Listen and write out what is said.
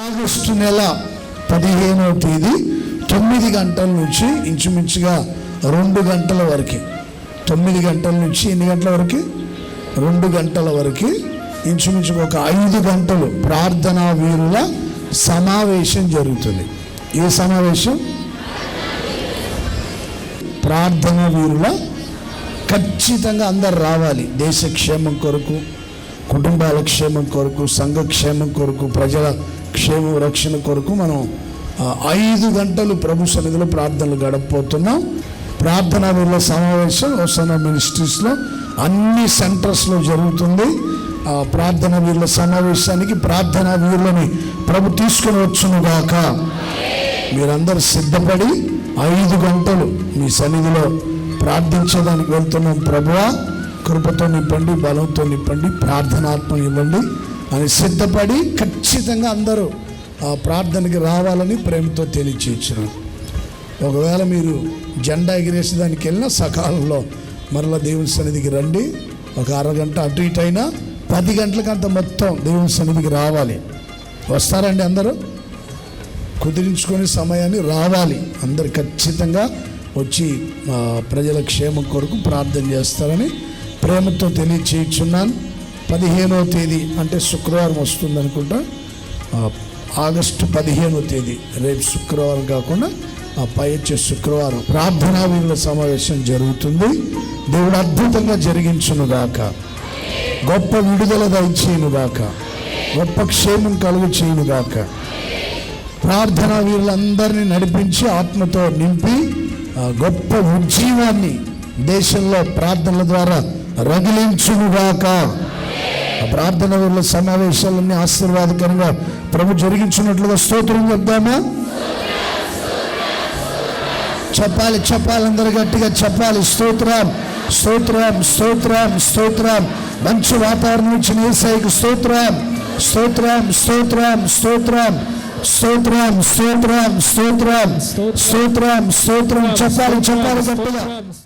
August నెల పదిహేనవ తేదీ తొమ్మిది గంటల నుంచి ఇంచుమించుగా రెండు గంటల వరకు. తొమ్మిది గంటల నుంచి ఎన్ని గంటల వరకు? రెండు గంటల వరకు ఇంచుమించుగా ఒక ఐదు గంటలు ప్రార్థనా వీరుల సమావేశం జరుగుతుంది. ఏ సమావేశం? ప్రార్థనా వీరుల ఖచ్చితంగా అందరు రావాలి దేశ క్షేమం కొరకు. కుటుంబాల క్షేమం కొరకు సంఘ క్షేమం కొరకు ప్రజల క్షేమం రక్షణ కొరకు మనం ఐదు గంటలు ప్రభు సన్నిధిలో ప్రార్థనలు గడపబోతున్నాం. ప్రార్థన వీరుల సమావేశం వసన మినిస్ట్రీస్లో అన్ని సెంటర్స్లో జరుగుతుంది. ప్రార్థన వీరుల సమావేశానికి ప్రార్థనా వీరులని ప్రభు తీసుకుని వచ్చును గాక. మీరందరూ సిద్ధపడి ఐదు గంటలు మీ సన్నిధిలో ప్రార్థించడానికి వెళ్తున్నాం ప్రభువా. కృపతో నింపండి బలంతో నింపండి ప్రార్థనాత్మ ఇవ్వండి అని సిద్ధపడి ఖచ్చితంగా అందరూ ఆ ప్రార్థనకి రావాలని ప్రేమతో తెలియచేయించిన ఒకవేళ మీరు జెండా ఎగిరేసి దానికి వెళ్ళిన సకాలంలో మరలా దేవుని సన్నిధికి రండి. ఒక అరగంట అటు ఇటు అయినా పది గంటలకంత మొత్తం దేవుని సన్నిధికి రావాలి. వస్తారండి అందరూ? కుదిరించుకొని సమయాన్ని రావాలి. అందరు ఖచ్చితంగా వచ్చి ప్రజల క్షేమం కొరకు ప్రార్థన చేస్తారని ప్రేమతో తెలియచేయుచున్నాను పదిహేనవ తేదీ అంటే శుక్రవారం వస్తుంది అనుకుంటా ఆగస్టు పదిహేనవ తేదీ రేపు శుక్రవారం కాకుండా ఆ పై వచ్చే శుక్రవారం ప్రార్థనా వీరుల సమావేశం జరుగుతుంది. దేవుడు అద్భుతంగా జరిగించునుగాక గొప్ప విడుదల దయచేయునుగాక గొప్ప క్షేమం కలుగు చేయునుగాక ప్రార్థన వీరులందరినీ నడిపించి ఆత్మతో నింపి గొప్ప ఉజ్జీవాన్ని దేశంలో ప్రార్థనల ద్వారా రగిలించునుగాక. ఆ ప్రార్థన వీరుల సమావేశాలన్నీ ఆశీర్వాదకరంగా ప్రభు జరిగించినట్లుగా స్తోత్రం చెప్దామా? చెప్పాలి చెప్పాలి అందరు గట్టిగా చెప్పాలి. స్తోత్రం స్తోత్రం స్తోత్రం స్తోత్రం. మంచి వాతావరణం ఇచ్చిన ఏసైకి స్తోత్రం. స్తోత్రం స్తోత్రం స్తోత్రం. స్తోత్రం స్తోత్రం స్తోత్రం. స్తోత్రం స్తోత్రం. చెప్పాలి చెప్పాలి గట్టిగా.